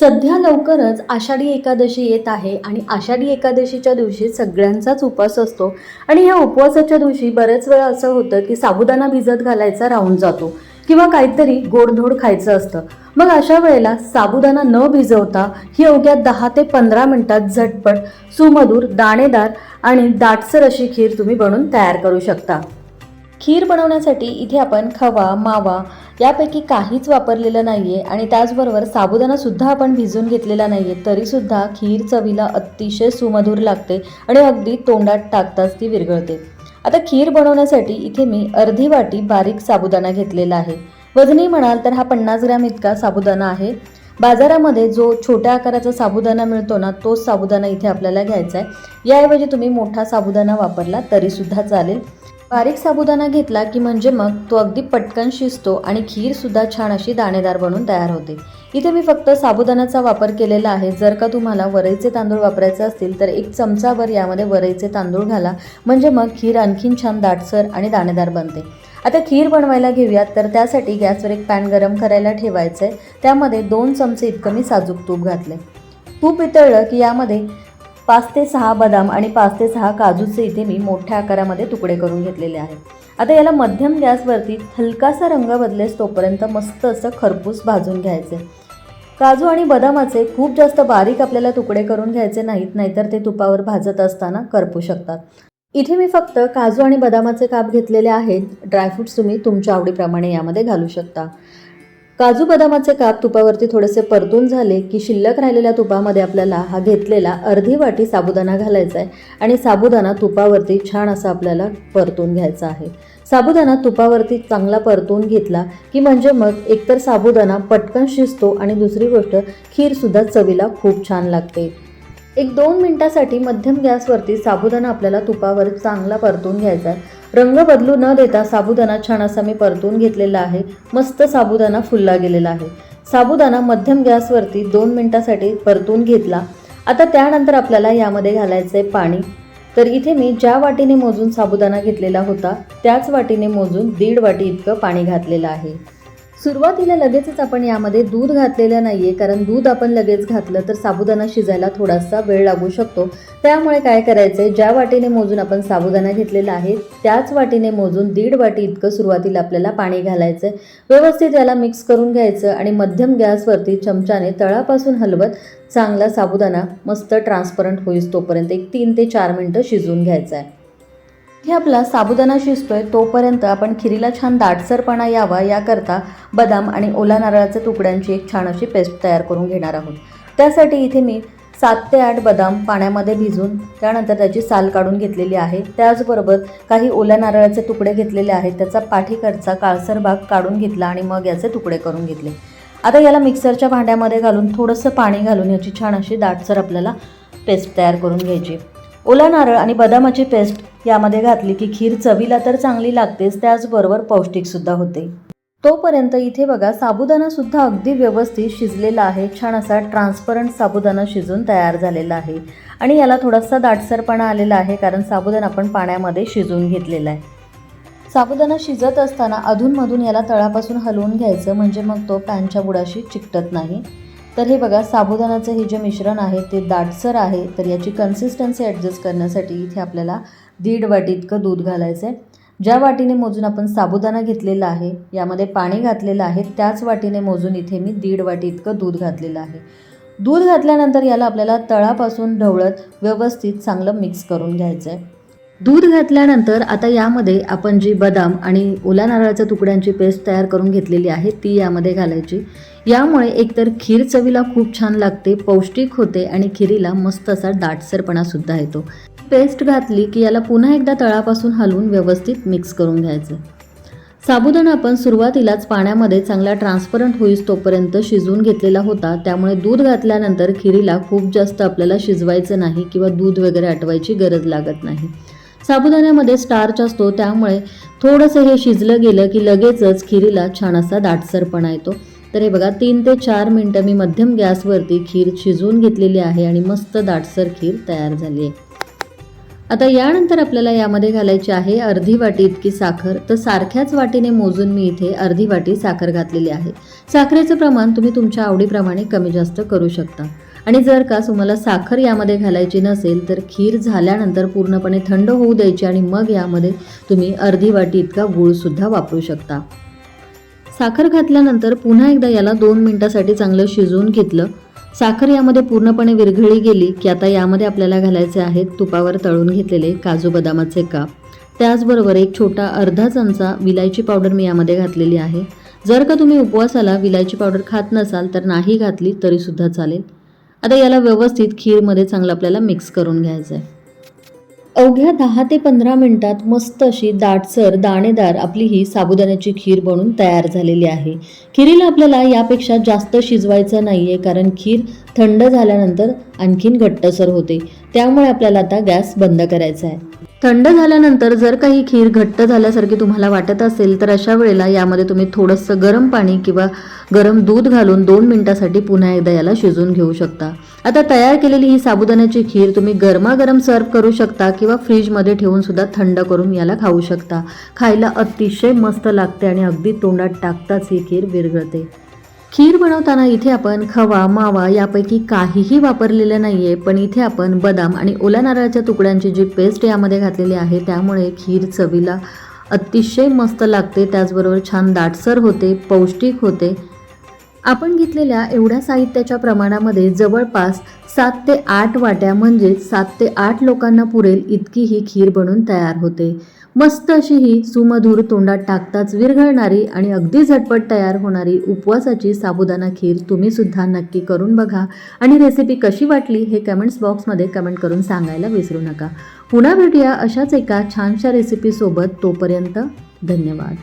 सध्या लवकरच आषाढी एकादशी येत आहे आणि आषाढी एकादशीच्या दिवशी सगळ्यांचाच उपवास असतो. आणि ह्या उपवासाच्या दिवशी बरेच वेळा असं होतं की साबुदाणा भिजत घालायचा राहून जातो. किंवा काहीतरी गोडधोड खायचं असतं. मग अशा वेळेला साबुदाणा न भिजवता ही अवघ्या दहा ते पंधरा मिनटात झटपट सुमधूर दाणेदार आणि दाटसर अशी खीर तुम्ही बनवून तयार करू शकता. खीर बनवण्यासाठी इथे आपण खवा मावा यापैकी काहीच वापरलेलं नाही आहे आणि त्याचबरोबर साबुदाणासुद्धा आपण भिजून घेतलेला नाही आहे तरीसुद्धा खीर चवीला अतिशय सुमधूर लागते आणि अगदी तोंडात टाकताच ती विरघळते. आता खीर बनवण्यासाठी इथे मी अर्धी वाटी बारीक साबुदाणा घेतलेला आहे. वजनी म्हणाल तर हा पन्नास ग्रॅम इतका साबुदाणा आहे. बाजारामध्ये जो छोट्या आकाराचा साबुदाणा मिळतो ना तोच साबुदाणा इथे आपल्याला घ्यायचा आहे. याऐवजी तुम्ही मोठा साबुदाणा वापरला तरीसुद्धा चालेल. बारीक साबुदाणा घेतला की म्हणजे मग तो अगदी पटकन शिजतो आणि खीरसुद्धा छान अशी दाणेदार बनून तयार होते. इथे मी फक्त साबुदाण्याचा वापर केलेला आहे. जर का तुम्हाला वरईचे तांदूळ वापरायचे असतील तर एक चमचाभर यामध्ये वरईचे तांदूळ घाला. म्हणजे मग खीर आणखीन छान दाटसर आणि दाणेदार बनते. आता खीर बनवायला घेऊयात. तर त्यासाठी गॅसवर एक पॅन गरम करायला ठेवायचं आहे त्यामध्ये दोन चमचे इतकं मी साजूक तूप घातले तूप वितळलं की यामध्ये पाच ते सहा बदाम आणि पाच ते सहा काजूचे इथे मी मोठ्या आकारामध्ये तुकडे करून घेतलेले आहेत. आता याला मध्यम गॅसवरती हलकासा रंग बदलेस तोपर्यंत मस्त असं खरपूस भाजून घ्यायचे. काजू आणि बदामाचे खूप जास्त बारीक आपल्याला तुकडे करून घ्यायचे नाहीत नाहीतर ते तुपावर भाजत असताना करपू शकतात. इथे मी फक्त काजू आणि बदामाचे काप घेतलेले आहेत. ड्रायफ्रुट्स तुम्ही तुमच्या आवडीप्रमाणे यामध्ये घालू शकता. काजू बदामाचे काप तुपावरती थोडेसे परतून झाले की शिल्लक राहिलेल्या तुपामध्ये आपल्याला हा घेतलेला अर्धी वाटी साबुदाणा घालायचा आहे आणि साबुदाणा तुपावरती छान असा आपल्याला परतून घ्यायचा आहे. साबुदाणा तुपावरती चांगला परतून घेतला की म्हणजे मग एकतर साबुदाणा पटकन शिजतो आणि दुसरी गोष्ट खीरसुद्धा चवीला खूप छान लागते. एक दोन मिनटासाठी मध्यम गॅसवरती साबुदाणा आपल्याला तुपावर चांगला परतून घ्यायचा आहे. रंग बदलू न देता साबुदाणा छान असा मी परतून घेतलेला आहे. मस्त साबुदाणा फुलला गेलेला आहे. साबुदाणा मध्यम गॅसवरती दोन मिनटासाठी परतून घेतला. आता त्यानंतर आपल्याला यामध्ये घालायचं आहे पाणी. तर इथे मी ज्या वाटीने मोजून साबुदाणा घेतलेला होता त्याच वाटीने मोजून दीड वाटी इतकं पाणी घातलेलं आहे. सुरुवातीला लगेचच आपण यामध्ये दूध घातलेलं नाही आहे कारण दूध आपण लगेच घातलं तर साबुदाणा शिजायला थोडासा वेळ लागू शकतो. त्यामुळे काय करायचं आहे ज्या वाटीने मोजून आपण साबुदाणा घेतलेला आहे त्याच वाटीने मोजून दीड वाटी इतकं सुरुवातीला आपल्याला पाणी घालायचं आहे व्यवस्थित याला मिक्स करून घ्यायचं आणि मध्यम गॅसवरती चमच्याने तळापासून हलवत चांगला साबुदाणा मस्त ट्रान्सपरंट होईस तोपर्यंत एक तीन ते चार मिनटं शिजवून घ्यायचा आहे हे आपला साबुदाणा शिजतोय तोपर्यंत आपण खिरीला छान दाटसरपणा यावा याकरता बदाम आणि ओला नारळाच्या तुकड्यांची एक छान अशी पेस्ट तयार करून घेणार आहोत. त्यासाठी इथे मी सात ते आठ बदाम पाण्यामध्ये भिजून त्यानंतर त्याची साल काढून घेतलेली आहे. त्याचबरोबर काही ओल्या नारळाचे तुकडे घेतलेले आहेत त्याचा पाठीकडचा काळसर भाग काढून घेतला आणि मग याचे तुकडे करून घेतले. आता याला मिक्सरच्या भांड्यामध्ये घालून थोडंसं पाणी घालून याची छान अशी दाटसर आपल्याला पेस्ट तयार करून घ्यायची. ओला नारळ आणि बदामाची पेस्ट यामध्ये घातली की खीर चवीला तर चांगली लागतेच त्याचबरोबर पौष्टिकसुद्धा होते. तोपर्यंत इथे बघा साबुदाणासुद्धा अगदी व्यवस्थित शिजलेला आहे. छान असा ट्रान्सपरंट साबुदाणा शिजून तयार झालेला आहे. आणि याला थोडासा दाटसरपणा आलेला आहे कारण साबुदाणा आपण पाण्यामध्ये शिजवून घेतलेला आहे. साबुदाणा शिजत असताना अधूनमधून याला तळापासून हलवून घ्यायचं म्हणजे मग तो पॅनच्या बुडाशी चिकटत नाही. तर हे बघा साबुदाणाचं हे जे मिश्रण आहे ते दाटसर आहे. तर याची कन्सिस्टन्सी ॲडजस्ट करण्यासाठी इथे आपल्याला दीड वाटी इतकं दूध घालायचं आहे ज्या वाटीने मोजून आपण साबुदाणा घेतलेला आहे यामध्ये पाणी घातलेलं आहे त्याच वाटीने मोजून इथे मी दीड वाटी इतकं दूध घातलेलं आहे. दूध घातल्यानंतर याला आपल्याला तळापासून ढवळत व्यवस्थित चांगलं मिक्स करून घ्यायचं आहे दूध घातल्यानंतर आता यामध्ये आपण जी बदाम आणि ओला नारळाच्या तुकड्यांची पेस्ट तयार करून घेतलेली आहे ती यामध्ये घालायची. यामुळे एकतर खीर चवीला खूप छान लागते पौष्टिक होते आणि खिरीला मस्त असा दाटसरपणा सुद्धा येतो. पेस्ट घातली की याला पुन्हा एकदा तळापासून हलवून व्यवस्थित मिक्स करून घ्यायचं. साबुदाणा आपण सुरुवातीलाच पाण्यामध्ये चांगला ट्रान्सपरंट होईस तोपर्यंत शिजवून घेतलेला होता त्यामुळे दूध घातल्यानंतर खिरीला खूप जास्त आपल्याला शिजवायचं नाही किंवा दूध वगैरे आटवायची गरज लागत नाही. साबुदाण्यामध्ये स्टार्च असतो त्यामुळे थोडंसं हे शिजलं गेलं की लगेचच खिरीला छान असा दाटसरपणा येतो. तर हे बघा तीन ते चार मिनटं मी मध्यम गॅसवरती खीर शिजवून घेतलेली आहे आणि मस्त दाटसर खीर तयार झाली आहे. आता यानंतर आपल्याला यामध्ये घालायची आहे अर्धी वाटी इतकी साखर. तर सारख्याच वाटीने मोजून मी इथे अर्धी वाटी साखर घातलेली आहे. साखरेचं प्रमाण तुम्ही तुमच्या आवडीप्रमाणे कमी जास्त करू शकता. आणि जर का तुम्हाला साखर यामध्ये घालायची नसेल तर खीर झाल्यानंतर पूर्णपणे थंड होऊ द्यायची आणि मग यामध्ये तुम्ही अर्धी वाटी इतका गूळसुद्धा वापरू शकता. साखर घातल्यानंतर पुन्हा एकदा याला दोन मिनिटासाठी चांगलं शिजवून घेतलं. साखर यामध्ये पूर्णपणे विरघळी गेली की आता यामध्ये आपल्याला घालायचे आहेत तुपावर तळून घेतलेले काजू बदामाचे काप. त्याचबरोबर एक छोटा अर्धा चमचा विलायची पावडर मी यामध्ये घातलेली आहे. जर का तुम्ही उपवासाला विलायची पावडर खात नसाल तर नाही घातली तरीसुद्धा चालेल. आता याला व्यवस्थित खीरमध्ये चांगलं आपल्याला मिक्स करून घ्यायचं आहे अवघ्या दहा ते पंधरा मिनिटात मस्त अशी दाटसर दाणेदार आपली ही साबुदाण्याची खीर बनून तयार झालेली आहे. खिरीला आपल्याला यापेक्षा जास्त शिजवायचं नाही आहे कारण खीर थंड झाल्यानंतर आणखीन घट्टसर होते. त्यामुळे आपल्याला आता गॅस बंद करायचा आहे. थंड झाल्यानंतर जर काही खीर घट्ट झाल्यासारखी तुम्हाला वाटत असेल तर अशा वेळेला यामध्ये तुम्ही थोडंसं गरम पाणी किंवा गरम दूध घालून दोन मिनटासाठी पुन्हा एकदा याला शिजून घेऊ शकता. आता तयार केलेली ही साबुदाण्याची खीर तुम्ही गरमागरम सर्व करू शकता किंवा फ्रीजमध्ये ठेवून सुद्धा थंड करून याला खाऊ शकता. खायला अतिशय मस्त लागते आणि अगदी तोंडात टाकताच ही खीर विरघळते. खीर बनवताना इथे आपण खवा मावा यापैकी काहीही वापरलेलं नाही आहे पण इथे आपण बदाम आणि ओल्या नारळाच्या तुकड्यांची जी पेस्ट यामध्ये घातलेली आहे त्यामुळे खीर चवीला अतिशय मस्त लागते. त्याचबरोबर छान दाटसर होते पौष्टिक होते. आपण घेतलेल्या एवढ्या साहित्याच्या प्रमाणामध्ये जवळपास सात ते आठ वाट्या म्हणजेच सात ते आठ लोकांना पुरेल इतकी ही खीर बनून तयार होते. मस्त अशी ही सुमधूर तोंडात टाकताच विरघळणारी आणि अगदी झटपट तयार होणारी उपवासाची साबुदाणा खीर तुम्ही सुद्धा नक्की करून बघा. आणि रेसिपी कशी वाटली हे कमेंट्स बॉक्समध्ये कमेंट करून सांगायला विसरू नका. पुन्हा भेटूया अशाच एका छानशा रेसिपीसोबत तोपर्यंत धन्यवाद.